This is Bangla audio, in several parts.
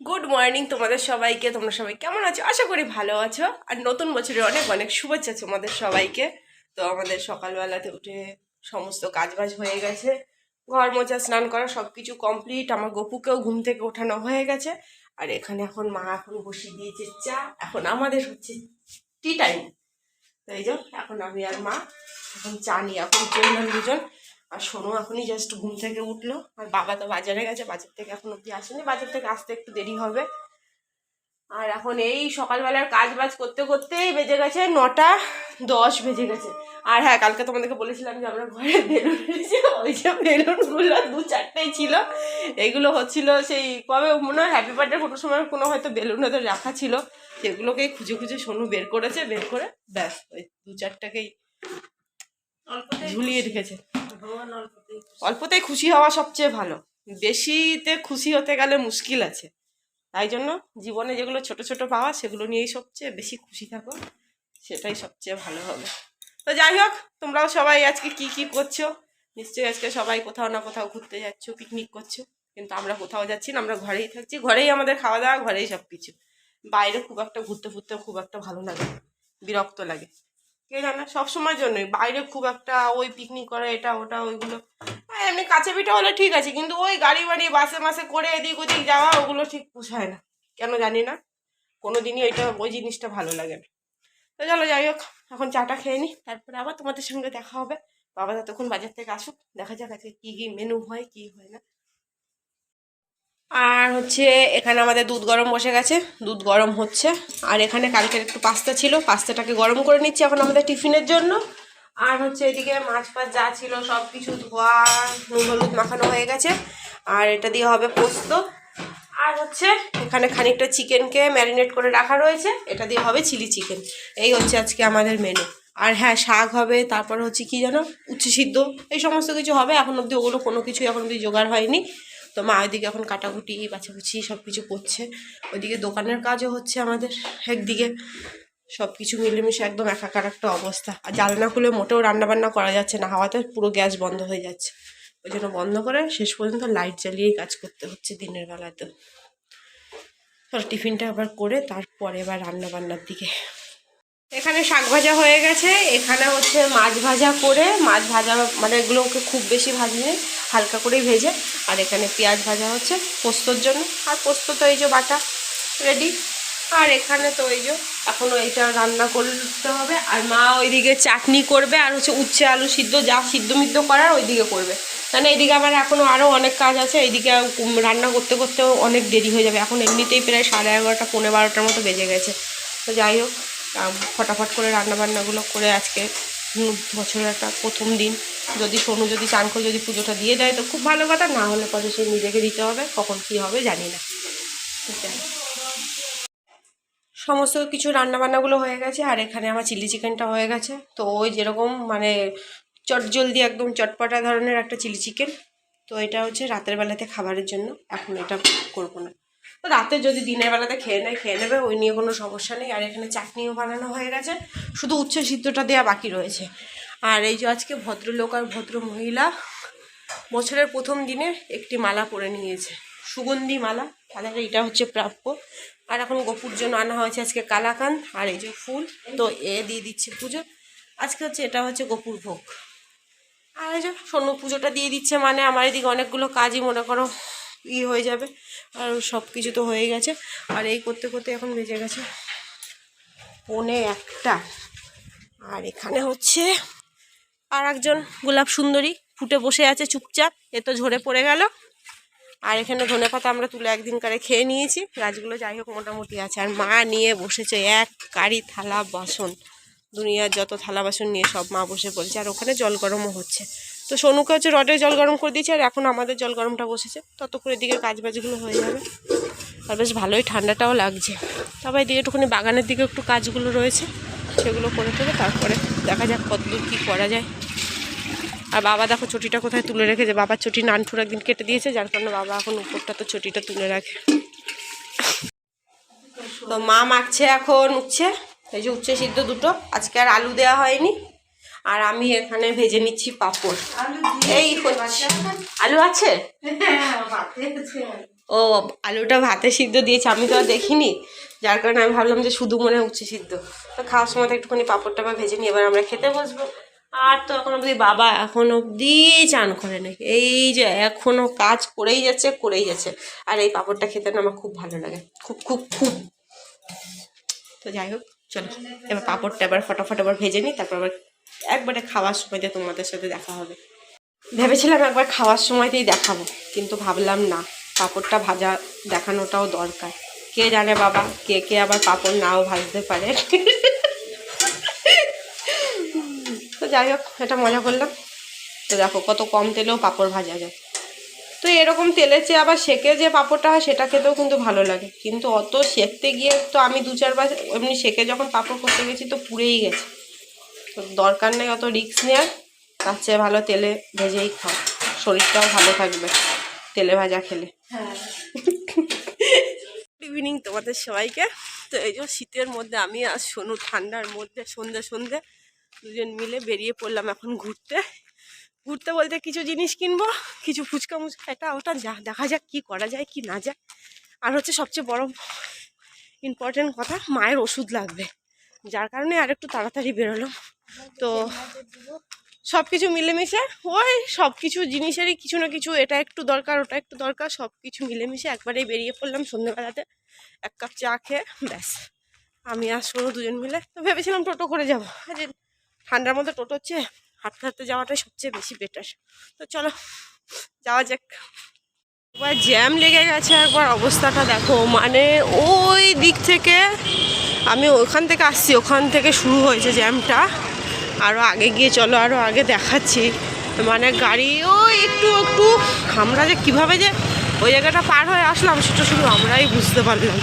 গুড মর্নিং তোমাদের সবাইকে, তোমরা সবাই কেমন আছো? আশা করি ভালো আছো। আর নতুন বছরের অনেক অনেক শুভেচ্ছা তোমাদের সবাইকে। তো আমাদের সকালবেলাতে উঠে সমস্ত কাজবাজ হয়ে গেছে। ঘর মোছা, স্নান করা সব কিছু কমপ্লিট আমার গপুকেও ঘুম থেকে ওঠানো হয়ে গেছে। আর এখানে এখন মা এখন বসিয়ে দিয়েছে চা। এখন আমাদের হচ্ছে টি টাইম তাই যে এখন আমি আর মা এখন চা নিয়ে, এখন দুজন আর সোনু এখনই জাস্ট ঘুম থেকে উঠল। আর বাবা তো বাজারে গেছে বাজার থেকে এখন অব্দি আসেনি। বাজার থেকে আসতে একটু দেরি হবে। আর এখন এই সকালবেলার কাজ বাজ করতে করতেই বেজে গেছে নটা দশ বেজে গেছে। আর হ্যাঁ কালকে তোমাদেরকে বলেছিলাম যে আমরা ঘরে বেলুন এনেছি। ওই যে বেলুনগুলো দু চারটেই ছিল। এগুলো হচ্ছিল সেই কবে মনে হয় হ্যাপি বার্থডে ফটোর সময় কোনো হয়তো বেলুন হয়তো রাখা ছিল। সেগুলোকেই খুঁজে খুঁজে সোনু বের করেছে বের করে ব্যাস ওই দু চারটাকেই ঝুলিয়ে রেখেছে। অল্পতেই খুশি। হওয়া সবচেয়ে ভালো। বেশিতে খুশি হতে গেলে মুশকিল আছে। তাই জন্য জীবনে যেগুলো ছোট ছোট পাওয়া, সেগুলো নিয়েই সবচেয়ে বেশি খুশি থাকো। সেটাই সবচেয়ে ভালো হবে। তো যাই হোক, তোমরাও সবাই আজকে কি কি করছ? নিশ্চয়ই আজকে সবাই কোথাও না কোথাও ঘুরতে যাচ্ছো পিকনিক করছ। কিন্তু আমরা কোথাও যাচ্ছি না, আমরা ঘরেই থাকছি। ঘরেই আমাদের খাওয়া দাওয়া, ঘরেই সব কিছু বাইরে খুব একটা ঘুরতে ফুরতে খুব একটা ভালো লাগে বিরক্ত লাগে। কে জানে, সবসময়ের জন্যই। বাইরে খুব একটা ওই পিকনিক করা, এটা ওটা, ওইগুলো। এমনি কাছে পিঠে হলে ঠিক আছে, কিন্তু ওই গাড়ি বাড়ি, বাসে মাসে করে এদিক ওদিক যাওয়া, ওগুলো ঠিক পোষায় না। কেন জানি না। কোনো দিনই ওইটা ওই জিনিসটা ভালো লাগে না। তো চলো, যাই হোক, এখন চাটা খেয়ে নিই তারপরে আবার তোমাদের সঙ্গে দেখা হবে। বাবা ততক্ষণ বাজার থেকে আসুক, দেখা যাক আজকে কী কী মেনু হয়, কী হয় না। আর হচ্ছে এখানে আমাদের দুধ গরম বসে গেছে, দুধ গরম হচ্ছে। আর এখানে কালকের একটু পাস্তা ছিল, পাস্তাটাকে গরম করে নিচ্ছি এখন আমাদের টিফিনের জন্য। আর হচ্ছে এদিকে মাছ ফাছ যা ছিল সব কিছু ধোয়া, নুন হলুদ মাখানো হয়ে গেছে। আর এটা দিয়ে হবে পোস্ত। আর হচ্ছে এখানে খানিকটা চিকেনকে ম্যারিনেট করে রাখা রয়েছে, এটা দিয়ে হবে চিলি চিকেন। এই হচ্ছে আজকে আমাদের মেনু আর হ্যাঁ শাক হবে, তারপর হচ্ছে কি যেন, উচ্ছে সিদ্ধ, এই সমস্ত কিছু হবে। এখন অবধি ওগুলো কোনো কিছু এখন অবধি জোগাড় হয়নি। তো মা ওইদিকে এখন কাটাকুটি বাছাকুচি সব কিছু করছে। ওইদিকে দোকানের কাজও হচ্ছে আমাদের একদিকে। সব কিছু মিলেমিশে একদম একাকার একটা অবস্থা। আর জানলা খুলে মোটেও রান্নাবান্না করা যাচ্ছে না, হাওয়াতে পুরো গ্যাস বন্ধ হয়ে যাচ্ছে। ওই জন্য বন্ধ করে শেষ পর্যন্ত লাইট জ্বালিয়েই কাজ করতে হচ্ছে দিনের বেলাতে। টিফিনটা আবার করে তারপরে এবার রান্নাবান্নার দিকে এখানে শাক ভাজা হয়ে গেছে। এখানে হচ্ছে মাছ ভাজা করে, মাছ ভাজা মানে এগুলোকে খুব বেশি ভাজিনি হালকা করেই ভেজে, আর এখানে পেঁয়াজ ভাজা হচ্ছে পোস্তর জন্য। আর পোস্ত তো এই যে বাটা রেডি আর এখানে তো ওই যে এখনও এইটা রান্না করতে হবে। আর মা ওইদিকে চাটনি করবে, আর হচ্ছে উচ্ছে আলু সিদ্ধ, যা সিদ্ধ মিদ্ধ করার ওইদিকে করবে। মানে এইদিকে আমার এখনও আরও অনেক কাজ আছে এইদিকে রান্না করতে করতেও অনেক দেরি হয়ে যাবে। এখন এমনিতেই প্রায় সাড়ে এগারোটা পনেরো বারোটার মতো বেজে গেছে। তো যাই হোক ফটাফট করে রান্নাবান্নাগুলো করে আজকে বছরের একটা প্রথম দিন। যদি সোনু যদি চান করে যদি পুজোটা দিয়ে দেয় তো খুব ভালো কথা, না হলে পরে সে নিজেকে দিতে হবে, কখন কী হবে জানি না। সমস্ত কিছু রান্নাবান্নাগুলো হয়ে গেছে, আর এখানে আমার চিলি চিকেনটা হয়ে গেছে। তো ওই যেরকম মানে চট জলদি একদম চটপটা ধরনের একটা চিলি চিকেন। তো এটা হচ্ছে রাতের বেলাতে খাবারের জন্য, এখন এটা করব না। তো রাতে যদি দিনের বেলাতে খেয়ে নেয়, খেয়ে নেবে, ওই নিয়ে কোনো সমস্যা নেই। আর এখানে চাটনিও বানানো হয়ে গেছে। শুধু উচ্ছে সিদ্ধটা দেওয়া বাকি রয়েছে। আর এই যে আজকে ভদ্রলোক আর ভদ্র মহিলা, বছরের প্রথম দিনে একটি মালা পরে নিয়েছে। সুগন্ধি মালা। তাদের এটা হচ্ছে প্রাপ্য। আর এখন গোপুর জন্য আনা হয়েছে আজকে কালাকান আর এই যে ফুল। তো এ দিয়ে দিচ্ছে পুজো। আজকে হচ্ছে এটা হচ্ছে গোপুর ভোগ। আর এই যে সোনু পুজোটা দিয়ে দিচ্ছে মানে আমার এদিকে অনেকগুলো কাজই মনে করো ই হয়ে যাবে। আর সব কিছু তো হয়ে গেছে। আর এই করতে করতে এখন বেজে গেছে পনে একটা। আর এখানে হচ্ছে আর একজন গোলাপ সুন্দরী ফুটে বসে আছে চুপচাপ। এ তো ঝরে পড়ে গেল। আর এখানে ধনে পাতা আমরা তুলে একদিন করে খেয়ে নিয়েছি। গাছগুলো যাই হোক মোটামুটি আছে। আর মা নিয়ে বসেছে এক কারি থালা বাসন। দুনিয়ার যত থালা বাসন নিয়ে সব মা বসে পড়েছে। আর ওখানে জল গরমও হচ্ছে। তো সোনুকে হচ্ছে রডে জল গরম করে দিয়েছে, আর এখন আমাদের জল গরমটা বসেছে। ততক্ষণ এদিকে কাজ বাজগুলো হয়ে যাবে। আর বেশ ভালোই ঠান্ডাটাও লাগছে। তবে এদিকে একটুখানি বাগানের দিকে একটু কাজগুলো রয়েছে, সেগুলো করে দেবে তারপরে দেখা যাক কতদূর কী করা যায়। আর বাবা দেখো চটিটা কোথায় তুলে রেখেছে বাবার চটি নানঠুর একদিন কেটে দিয়েছে, যার কারণে বাবা এখন উপরটা তো চটিটা তুলে রাখে। তো মা মাখছে এখন উচ্ছে, এই যে উচ্ছে সিদ্ধ দুটো, আজকে আর আলু দেওয়া হয়নি। আর আমি এখানে ভেজে নিচ্ছি পাঁপড়। এই আলু আছে? হ্যাঁ, আছে। ও আলুটা ভাতে সিদ্ধ দিয়েছে আমি তো আর দেখিনি। যার কারণে আমি ভাবলাম যে শুধু মনে উচ্ছে সিদ্ধ। তো খাওয়ার সময় তো একটুখানি পাঁপড় টাপড় ভেজে নিই এবার আমরা খেতে বসবো। আর তো এখন অবধি বাবা এখন অবধি চান করে নাকি এই যে এখনও কাজ করেই যাচ্ছে করেই যাচ্ছে। আর এই পাঁপড়টা খেতে না আমার খুব ভালো লাগে। খুব খুব খুব। তো যাই হোক চলো। এবার পাঁপড়টা এবার ফটাফট আবার ভেজে নিই তারপর আবার একবারে খাওয়ার সময়তে তোমাদের সাথে দেখা হবে। ভেবেছিলাম একবার খাওয়ার সময়তেই দেখাবো, কিন্তু ভাবলাম না, পাঁপড়টা ভাজা দেখানোটাও দরকার। কে জানে বাবা, কে কে আবার পাঁপড় নাও ভাজতে পারে? তো যাই হোক, এটা মজা করলাম। তো দেখো, কত কম তেলেও পাঁপড় ভাজা যায়। তো এরকম তেলের চেয়ে আবার সেকে যে পাঁপড়টা হয়, সেটা খেতেও কিন্তু ভালো লাগে। কিন্তু অত সেকতে গিয়ে তো আমি দু চারবার এমনি সেকে যখন পাঁপড় করতে গেছি, তো পুড়েই গেছে। দরকার নেই অত রিস্ক নেওয়ার তার চেয়ে ভালো তেলে ভেজেই খাও। শরীরটাও ভালো থাকবে তেলে ভাজা খেলে। ইভিনিং তোমাদের সবাইকে। তো এই যে শীতের মধ্যে আমি আর সোনু ঠান্ডার মধ্যে সন্ধে সন্ধে দুজন মিলে বেরিয়ে পড়লাম এখন ঘুরতে। ঘুরতে বলতে কিছু জিনিস কিনবো, কিছু ফুচকা মুচকা, এটা ওটা যা, দেখা যাক কি করা যায়, কি না যায়। আর হচ্ছে সবচেয়ে বড় ইম্পর্টেন্ট কথা, মায়ের ওষুধ লাগবে। যার কারণে আর একটু তাড়াতাড়ি বেরোলাম। তো সব কিছু মিলেমিশে, ওই সব কিছু জিনিসেরই কিছু না কিছু, এটা একটু দরকার, ওটা একটু দরকার সব কিছু মিলেমিশে একবারেই বেরিয়ে পড়লাম সন্ধ্যেবেলাতে। এক কাপ চা খেয়ে, ব্যাস, আমি আর সোনু দুজন মিলে তো ভেবেছিলাম টোটো করে যাব। যে ঠান্ডার মধ্যে টোটো হচ্ছে, হাঁটতে হাঁটতে যাওয়াটাই সবচেয়ে বেশি বেটার তো চলো, যাওয়া যাক। একবার জ্যাম লেগে গেছে, একবার অবস্থাটা দেখো। মানে ওই দিক থেকে, আমি ওখান থেকে আসছি, ওখান থেকে শুরু হয়েছে জ্যামটা আরও আগে গিয়ে চলো আরও আগে দেখাচ্ছি। মানে গাড়ি, ওই একটু একটু, আমরা যে কীভাবে যে ওই জায়গাটা পার হয়ে আসলাম, সেটা শুধু আমরাই বুঝতে পারলাম।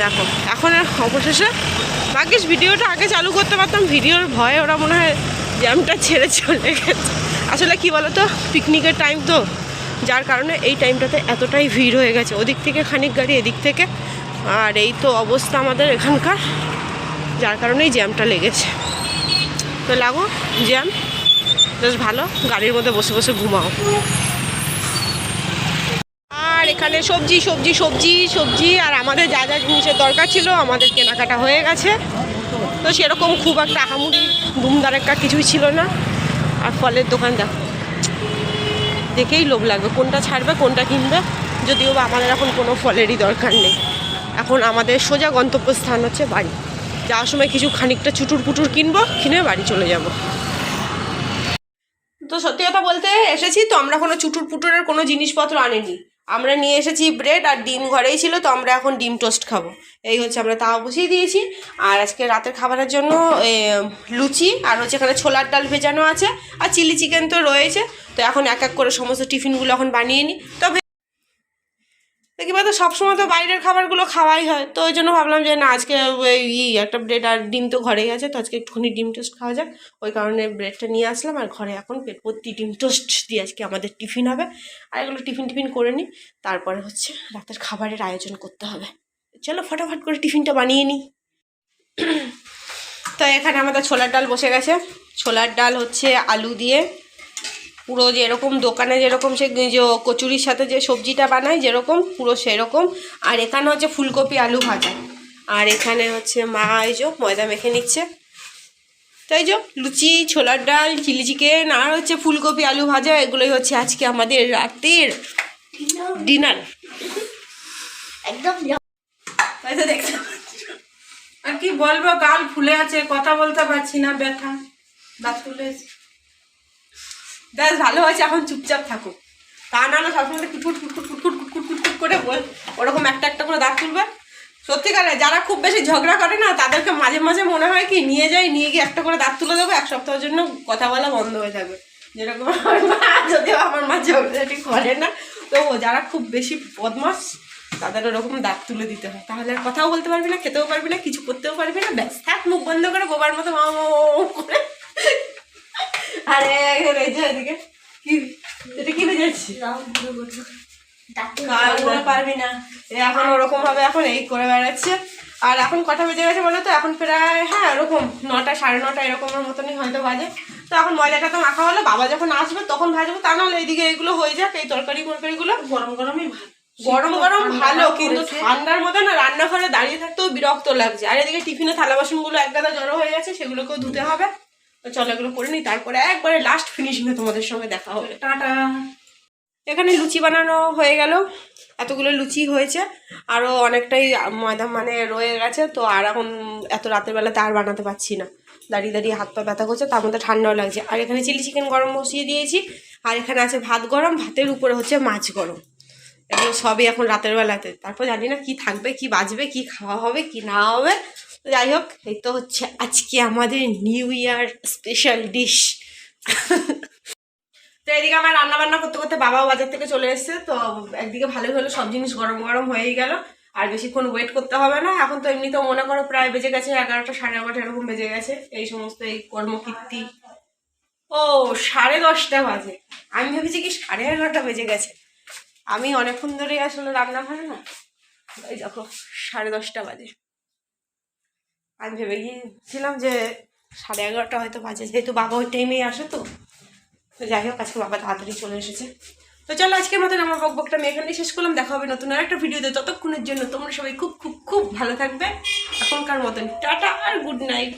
দেখো এখন অবশেষে ভাগ্যিস ভিডিওটা আগে চালু করতে পারতাম, ভিডিওর ভয়ে ওরা মনে হয় জ্যামটা ছেড়ে চলে গেছে। আসলে কি বলো তো পিকনিকের টাইম তো, যার কারণে এই টাইমটাতে এতটাই ভিড় হয়ে গেছে। ওদিক থেকে খানিক গাড়ি, এদিক থেকে। আর এই তো অবস্থা আমাদের এখানকার, যার কারণেই জ্যামটা লেগেছে। তো লাগো, জ্যাম। বেশ ভালো, গাড়ির মধ্যে বসে বসে ঘুমাও। আর এখানে সবজি সবজি সবজি সবজি, আর আমাদের যা যা জিনিসের দরকার ছিল, আমাদের কেনাকাটা হয়ে গেছে। তো সেরকম খুব একটা আহামুরি ধুমধারাক্কা কিছুই ছিল না। আর ফলের দোকান দেখো, দেখেই লোভ লাগবে, কোনটা ছাড়বে, কোনটা কিনবে। যদিও বা আমাদের এখন কোনো ফলেরই দরকার নেই। এখন আমাদের সোজা গন্তব্যস্থান হচ্ছে বাড়ি। যাওয়ার সময় কিছু খানিকটা চুটুর পুটুর কিনবো, কিনে বাড়ি চলে যাব। তো সত্যি কথা বলতে এসেছি, তো আমরা কোনো চুটুর পুটুরের কোনো জিনিসপত্র আনিনি। আমরা নিয়ে এসেছি ব্রেড আর ডিম ঘরেই ছিল, তো আমরা এখন ডিম টোস্ট খাব। এই হচ্ছে আমরা তাও বসিয়ে দিয়েছি। আর আজকে রাতের খাবারের জন্য লুচি আর হচ্ছে এখানে ছোলার ডাল ভেজানো আছে, আর চিলি চিকেন তো রয়েছে। তো এখন এক এক করে সমস্ত টিফিনগুলো এখন বানিয়ে নিই তবে সবসময় তো বাইরের খাবারগুলো খাওয়াই হয়। তো ওই জন্য ভাবলাম যে না, আজকে ওই ই একটা ব্রেড আর ডিম তো ঘরেই আছে, তো আজকে একটুখানি ডিম টোস্ট খাওয়া যাক। ওই কারণে ব্রেডটা নিয়ে আসলাম আর ঘরে এখন পেট ডিম টোস্ট দিয়ে আজকে আমাদের টিফিন হবে। আর এগুলো টিফিন টিফিন করে নিই, তারপরে হচ্ছে রাতের খাবারের আয়োজন করতে হবে। চলো ফটাফট করে টিফিনটা বানিয়ে নিই। তো এখানে আমাদের ছোলার ডাল বসে গেছে। ছোলার ডাল হচ্ছে আলু দিয়ে পুরো যেরকম দোকানে যেরকম সে যে কচুরির সাথে যে সবজিটা বানায় যেরকম পুরো সেরকম। আর এখানে হচ্ছে ফুলকপি আলু ভাজা। আর এখানে হচ্ছে মা এই যে ময়দা মেখে নিচ্ছে। তাই যে লুচি ছোলার ডাল চিলি চিকেন আর হচ্ছে ফুলকপি আলু ভাজা এগুলোই হচ্ছে আজকে আমাদের রাতের ডিনার। একদম তাই তো দেখতে আর কি বলব গাল ফুলে আছে কথা বলতে পারছি না ব্যথা। দাঁত বেশ ভালো হয়েছে এখন চুপচাপ থাকো তা না না সবসময় কুটকুট কুটকুট কুটকুট কুটকুট কুটকুট করে বল ওরকম একটা একটা করে দাঁত তুলবে সত্যিকারে যারা খুব বেশি ঝগড়া করে না তাদেরকে মাঝে মাঝে মনে হয় কি নিয়ে যাই নিয়ে গিয়ে একটা করে দাঁত তুলে দেবো এক সপ্তাহের জন্য কথা বলা বন্ধ হয়ে যাবে যেরকম আমার মা যদিও আমার মা ঝগড়াঝাটি করে না তো যারা খুব বেশি বদমাস তাদের ওরকম দাঁত তুলে দিতে হয় তাহলে আর কথাও বলতে পারবি না খেতেও পারবি না কিছু করতেও পারবি না ব্যাস থাক মুখ বন্ধ করে বোবার মতো মা করে আরে এই এদিকে। কি এটা কি বেজাচ্ছি কারণ পারবি না। এখন ওরকম ভাবে এখন এই করে বেড়াচ্ছে। আর এখন কটা বেজে গেছে বলো তো? এখন প্রায় হ্যাঁ ওরকম নটা সাড়ে নটা এরকমের মতনই হয়তো বাজে। তো এখন ময়দাটা তো মাখা হলো বাবা যখন আসবে তখন ভাজবো। তা নাহলে এইদিকে এগুলো হয়ে যাক এই তরকারি ফরকারিগুলো গরম গরমই গরম গরম ভালো কিন্তু ঠান্ডার মধ্যে না রান্নাঘরে দাঁড়িয়ে থাকতেও বিরক্ত লাগছে। আর এদিকে টিফিনে থালা বাসনগুলো এক গাদা জড়ো হয়ে গেছে সেগুলোকেও ধুতে হবে। তো চলো এগুলো করে নিই, তারপরে একবারে লাস্ট ফিনিশিংয়ে তোমাদের সঙ্গে দেখা হবে। টাটা। এখানে লুচি বানানো হয়ে গেল, এতগুলো লুচি হয়েছে আরও অনেকটাই ময়দা মানে রয়ে গেছে, তো আর এখন এত রাতের বেলাতে আর বানাতে পারছি না। দাঁড়িয়ে দাঁড়িয়ে হাত পা ব্যথা করছে, তার মধ্যে ঠান্ডাও লাগছে। আর এখানে চিলি চিকেন গরম বসিয়ে দিয়েছি, আর এখানে আছে ভাত গরম, ভাতের উপরে হচ্ছে মাছ গরম। এগুলো সবই এখন রাতের বেলাতে। তারপর জানি না কি থাকবে, কি বাজবে, কি খাওয়া হবে, কি না হবে তো যাই হোক, এই তো হচ্ছে আজকে আমাদের নিউ ইয়ার স্পেশাল ডিশ তো এদিকে আমার রান্না বান্না করতে করতে বাবাও বাজার থেকে চলে এসছে, তো একদিকে ভালোই হলো, সব জিনিস গরম গরম হয়েই গেল। আর বেশিক্ষণ ওয়েট করতে হবে না, এখন তো এমনিতেও মনে করো প্রায় বেজে গেছে, এগারোটা সাড়ে এগারোটা এরকম বেজে গেছে, এই সমস্ত এই কর্মকীর্তি। ও, সাড়ে দশটা বাজে। আমি ভেবেছি কি সাড়ে এগারোটা বেজে গেছে। আমি অনেকক্ষণ ধরেই আসলে রান্না ঘরে না, এই দেখো, সাড়ে দশটা বাজে। আমি ভেবে গিয়েছিলাম যে সাড়ে এগারোটা হয়তো বাজে, যেহেতু বাবা ওই টাইমেই আসে তো। তো যাই হোক, আজকে বাবা তাড়াতাড়ি চলে এসেছে। তো চলো আজকের মতন আমার বকবকটা আমি এখানেই শেষ করলাম। দেখা হবে নতুন আরেকটা ভিডিওতে ততক্ষণের জন্য। তোমরা সবাই খুব খুব খুব ভালো থাকবে। এখনকার মতন টাটা আর গুড নাইট